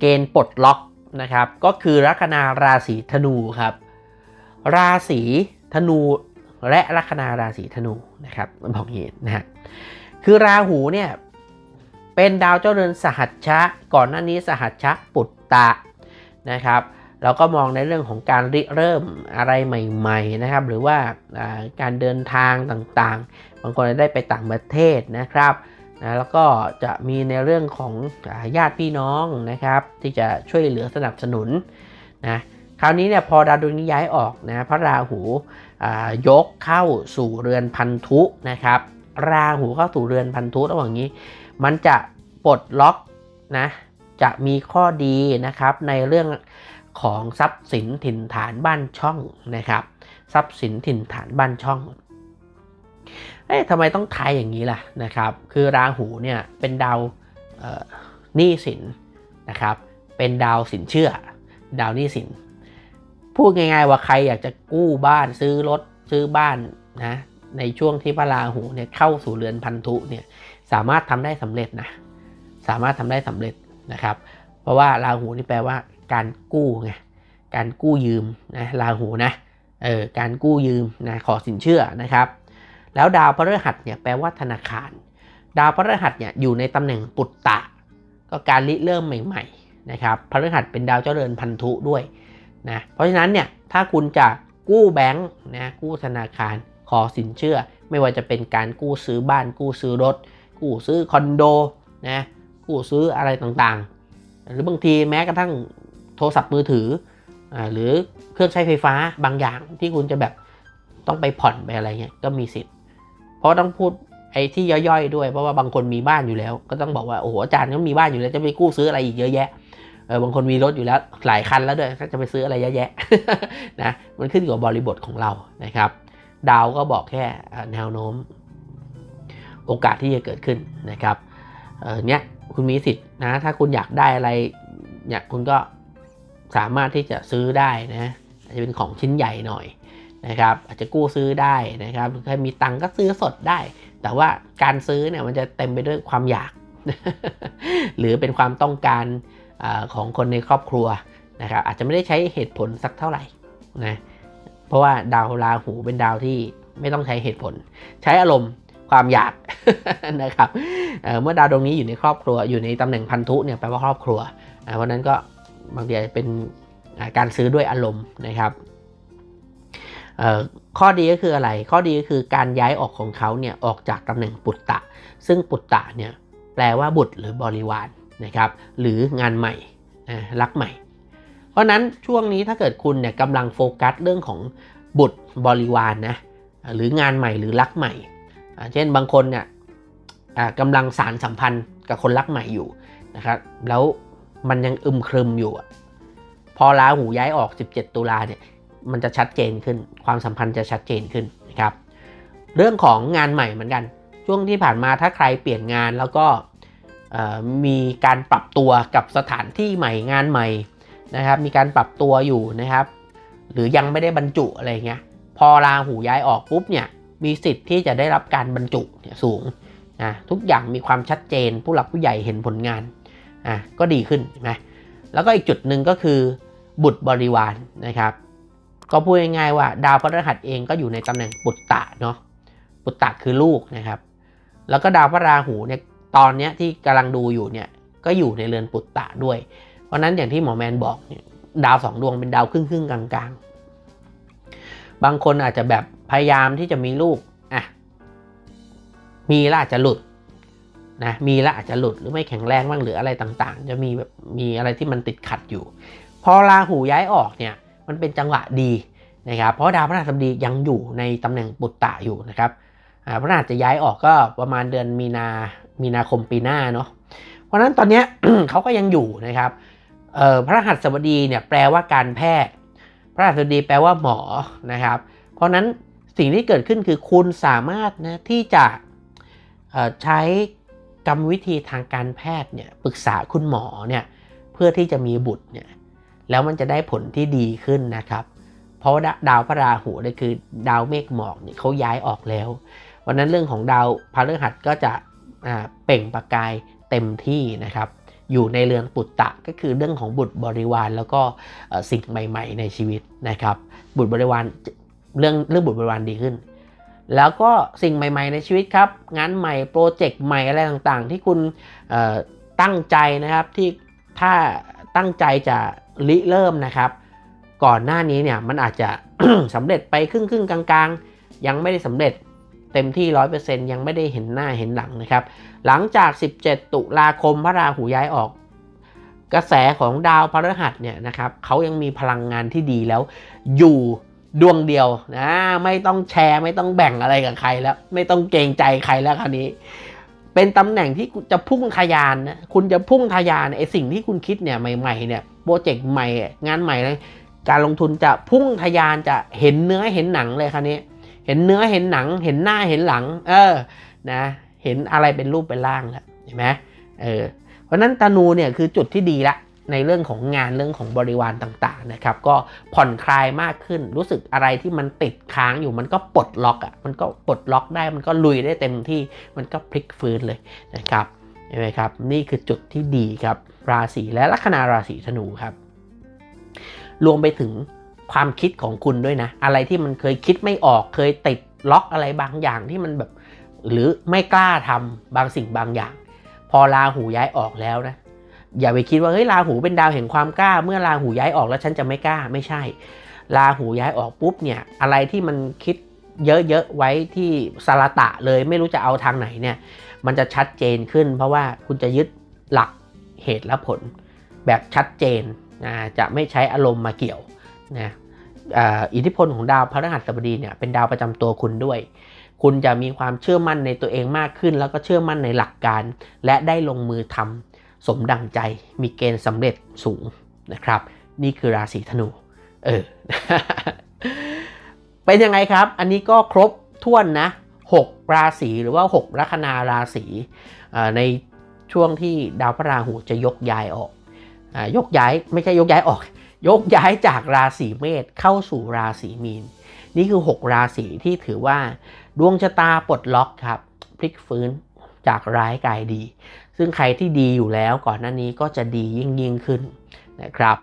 เกณฑ์ปลดล็อกนะครับ ก็คือลัคนาราศีธนูครับ ราศีธนูและลัคนาราศีธนูนะครับมันบอกอย่างนี้นะฮะคือราหูเนี่ยเป็นดาวเจ้าเรือนสหัชชะ ก่อนหน้านี้สหัชชะปุตตะนะครับเราก็มองในเรื่องของการริเริ่มอะไรใหม่ๆนะครับ หรือว่าอ่าการเดินทางต่างๆ บางคนได้ไปต่างประเทศนะครับ นะแล้วก็จะมีในเรื่องของญาติพี่น้องนะครับ ที่จะช่วยเหลือสนับสนุนนะคราวนี้เนี่ยพอดาวดวงนี้ย้ายออกนะพระราหูยกเข้าสู่เรือนพันธุนะครับ ราหูเข้าสู่เรือนพันธุระหว่างนี้ มันจะปลดล็อกนะจะมีข้อดีนะครับในเรื่องของทรัพย์สินถิ่นฐานบ้านช่องนะครับ ทรัพย์สินถิ่นฐานบ้านช่อง เอ๊ะทำไมต้องทายอย่างนี้ล่ะนะครับ คือราหูเนี่ยเป็นดาวหนี้สินนะครับ เป็นดาวสินเชื่อ ดาวหนี้สิน พูดง่าย ๆ ว่าใครอยากจะกู้บ้านซื้อรถซื้อบ้านนะในช่วงที่พระราหูเนี่ยเข้าสู่เรือนพันธุเนี่ยสามารถทำได้สำเร็จนะสามารถทำได้สำเร็จนะครับ เพราะว่าราหูนี่แปลว่าการกู้ไงการกู้ยืมนะราหูนะเออการกู้ยืมนะขอสินเชื่อนะครับ แล้วดาวพฤหัสเนี่ยแปลว่าธนาคาร ดาวพฤหัสเนี่ยอยู่ในตำแหน่งปุตตะ ก็การริเริ่มใหม่ๆนะครับพฤหัสเป็นดาวเจ้าเรือนพันธุด้วยนะเพราะฉะนั้นเนี่ยถ้าคุณจะกู้แบงค์นะกู้ธนาคารขอสินเชื่อ ไม่ว่าจะเป็นการกู้ซื้อบ้าน กู้ซื้อรถ กู้ซื้อคอนโดนะกู้ซื้ออะไรต่างๆ หรือบางทีแม้กระทั่งโทรศัพท์มือถืออหรือเครื่องใช้ไฟฟ้าบางอย่างที่คุณจะแบบต้องไปผ่อนไปอะไรเงี้ยก็มีสิทธิ์ เพราะต้องพูดไอ้ที่ย่อยๆด้วยเพราะว่าบางคนมีบ้านอยู่แล้ว ก็ต้องบอกว่าโอ้โหอาจารย์ก็มีบ้านอยู่แล้วจะไปกู้ซื้ออะไรอีกเยอะแยะเออบางคนมีรถอยู่แล้วหลายคันแล้วด้วยก็จะไปซื้ออะไรเยอะแยะนะมันขึ้นอยู่กับบริบทของเรานะครับ ดาวก็บอกแค่แนวโน้ม โอกาสที่จะเกิดขึ้นนะครับเออเนี้ยคุณมีสิทธิ์นะถ้าคุณอยากได้อะไรเนี่ยคุณก็สามารถที่จะซื้อได้นะอาจจะเป็นของชิ้นใหญ่หน่อย นะครับอาจจะกู้ซื้อได้นะครับใครมีตังค์ก็ซื้อสดได้ แต่ว่าการซื้อเนี่ยมันจะเต็มไปด้วยความอยาก หรือเป็นความต้องการอของคนในครอบครัวนะครับอาจจะไม่ได้ใช้เหตุผลสักเท่าไหร่นะเพราะว่าดาวราหูเป็นดาวที่ไม่ต้องใช้เหตุผล ใช้อารมณ์ความอยากนะครับเเมื่อดาวดวงนี้อยู่ในครอบครัวอยู่ในตำแหน่งพันธุเนี่ยแปลว่าครอบครัวเพราะนั้นก็บางทีเป็นการซื้อด้วยอารมณ์นะครับ ข้อดีก็คืออะไร ข้อดีก็คือการย้ายออกของเขาเนี่ยออกจากตำแหน่งปุตตะ ซึ่งปุตตะเนี่ยแปลว่าบุตรหรือบริวารนะครับหรืองานใหม่รักใหม่ เพราะนั้นช่วงนี้ถ้าเกิดคุณเนี่ยกำลังโฟกัสเรื่องของบุตรบริวารนนะหรืองานใหม่หรือรักใหม่ เช่นบางคนเนี่ยกำลังสารสัมพันธ์กับคนรักใหม่อยู่นะครับแล้วมันยังอึมครึมอยู่ พอราหูย้ายออก 17 ตุลาเนี่ย มันจะชัดเจนขึ้น ความสัมพันธ์จะชัดเจนขึ้นนะครับ เรื่องของงานใหม่เหมือนกัน ช่วงที่ผ่านมาถ้าใครเปลี่ยนงานแล้วก็มีการปรับตัวกับสถานที่ใหม่งานใหม่นะครับ มีการปรับตัวอยู่นะครับ หรือยังไม่ได้บรรจุอะไรเงี้ย พอราหูย้ายออกปุ๊บเนี่ย มีสิทธิ์ที่จะได้รับการบรรจุเนี่ยสูงนะทุกอย่างมีความชัดเจน ผู้หลักผู้ใหญ่เห็นผลงานอะก็ดีขึ้นใช่ไหมแล้วก็อีกจุดหนึ่งก็คือบุตรบริวารนะครับ ก็พูดง่ายๆว่า ดาวพฤหัสเองก็อยู่ในตำแหน่งปุตตะเนาะปุตตะคือลูกนะครับ แล้วก็ดาวพระราหูเนี่ยตอนเนี้ยที่กำลังดูอยู่เนี่ยก็อยู่ในเรือนปุตตะด้วย เพราะนั้นอย่างที่หมอแมนบอกเนี่ยดาวสองดวงเป็นดาวครึ่งครึ่งๆกลางๆ บางคนอาจจะแบบพยายามที่จะมีลูกอะมีแล้วอาจจะหลุดนะมีแล้วอาจจะหลุดหรือไม่แข็งแรงบ้างหรืออะไรต่างๆ จะมีแบบมีอะไรที่มันติดขัดอยู่ พอราหูย้ายออกเนี่ย มันเป็นจังหวะดีนะครับเพราะดาวพฤหัสบดียังอยู่ในตำแหน่งปุตตะอยู่นะครับอ่าพฤหัสจะย้ายออกก็ประมาณเดือนมีนามีนาคมปีหน้าเนาะเพราะฉะนั้นตอนนี้เขาก็ยังอยู่นะครับพระหัสบดีเนี่ยแปลว่าการแพทย์ พระหัสบดีแปลว่าหมอนะครับ เพราะฉะนั้นสิ่งที่เกิดขึ้นคือคุณสามารถนะที่จะใช้กรรมวิธีทางการแพทย์เนี่ยปรึกษาคุณหมอเนี่ยเพื่อที่จะมีบุตรเนี่ย แล้วมันจะได้ผลที่ดีขึ้นนะครับ เพราะาดาวพระราหูนี่คือดาวเมฆหมอกเนี่ยเขาย้ายออกแล้ว วันนั้นเรื่องของดาวพฤหัสก็จะเปล่งประกายเต็มที่นะครับ อยู่ในเรือนปุตตะก็คือเรื่องของบุตรบริวารแล้วก็เอ่อสิ่งใหม่ ๆ ในชีวิตนะครับ บุตรบริวารเรื่องเรื่องบุตรบริวารดีขึ้น แล้วก็สิ่งใหม่ ๆ ในชีวิตครับ งานใหม่โปรเจกต์ใหม่อะไรต่างๆ ที่คุณตั้งใจนะครับที่ถ้าตั้งใจจะ ริเริ่มนะครับ ก่อนหน้านี้เนี่ยมันอาจจะสำเร็จไปครึ่งครึ่งกลางๆ ยังไม่ได้สำเร็จเต็มที่ 100%ยังไม่ได้เห็นหน้าเห็นหลังนะครับ หลังจาก 17 ตุลาคมพระราหูย้ายออก กระแสของดาวพฤหัสเนี่ยนะครับเขายังมีพลังงานที่ดีแล้ว อยู่ดวงเดียวนะไม่ต้องแชร์ไม่ต้องแบ่งอะไรกับใครแล้ว ไม่ต้องเกรงใจใครแล้วคราวนี้ เป็นตำแหน่งที่จะพุ่งทะยานนะคุณจะพุ่งทะยานไอสิ่งที่คุณคิดเนี่ยใหม่ๆเนี่ยโปรเจกต์ใหม่งานใหม่เลยการลงทุนจะพุ่งทะยานจะเห็นเนื้อเห็นหนังเลยคราวนี้ เห็นเนื้อเห็นหนัง เห็นหน้าเห็นหลัง เออนะเห็นอะไรเป็นรูปเป็นร่างแล้วเห็นไหมเออเพราะนั้นตานูเนี่ยคือจุดที่ดีละ ในเรื่องของงานเรื่องของบริวารต่างๆนะครับก็ผ่อนคลายมากขึ้นรู้สึกอะไรที่มันติดค้างอยู่มันก็ปลดล็อกอะมันก็ปลดล็อกได้มันก็ลุยได้เต็มที่มันก็พลิกฟื้นเลยนะครับเห็นไหมครับนี่คือจุดที่ดีครับราศีและลัคนาราศีธนูครับ รวมไปถึงความคิดของคุณด้วยนะ อะไรที่มันเคยคิดไม่ออกเคยติดล็อกอะไรบางอย่างที่มันแบบ หรือไม่กล้าทำบางสิ่งบางอย่าง พอราหูย้ายออกแล้วนะ อย่าไปคิดว่าเฮ้ยราหูเป็นดาวแห่งความกล้า เมื่อราหูย้ายออกแล้วฉันจะไม่กล้าไม่ใช่ราหูย้ายออกปุ๊บเนี่ยอะไรที่มันคิดเยอะๆไว้ที่สารตะเลยไม่รู้จะเอาทางไหนเนี่ยมันจะชัดเจนขึ้น เพราะว่าคุณจะยึดหลักเหตุและผล แบบชัดเจนนะจะไม่ใช้อารมณ์มาเกี่ยวนะอิทธิพลของดาวพฤหัสบดีเนี่ยเป็นดาวประจำตัวคุณด้วย คุณจะมีความเชื่อมั่นในตัวเองมากขึ้น แล้วก็เชื่อมั่นในหลักการ และได้ลงมือทำ สมดังใจมีเกณฑ์สำเร็จสูงนะครับ นี่คือราศีธนู เออ เป็นยังไงครับ อันนี้ก็ครบถ้วนนะ 6 ราศีหรือว่า 6 ลัคนาราศีในช่วงที่ดาวพระราหูจะยกย้ายออกอยกย้ายไม่ใช่ยกย้ายออก ยกย้ายจากราศีเมษเข้าสู่ราศีมีน นี่คือ 6 ราศีที่ถือว่า ดวงชะตาปลดล็อกครับ พลิกฟื้นจากร้ายกลายดี ซึ่งใครที่ดีอยู่แล้วก่อนหน้านี้ก็จะดียิ่งยิ่งขึ้นนะครับ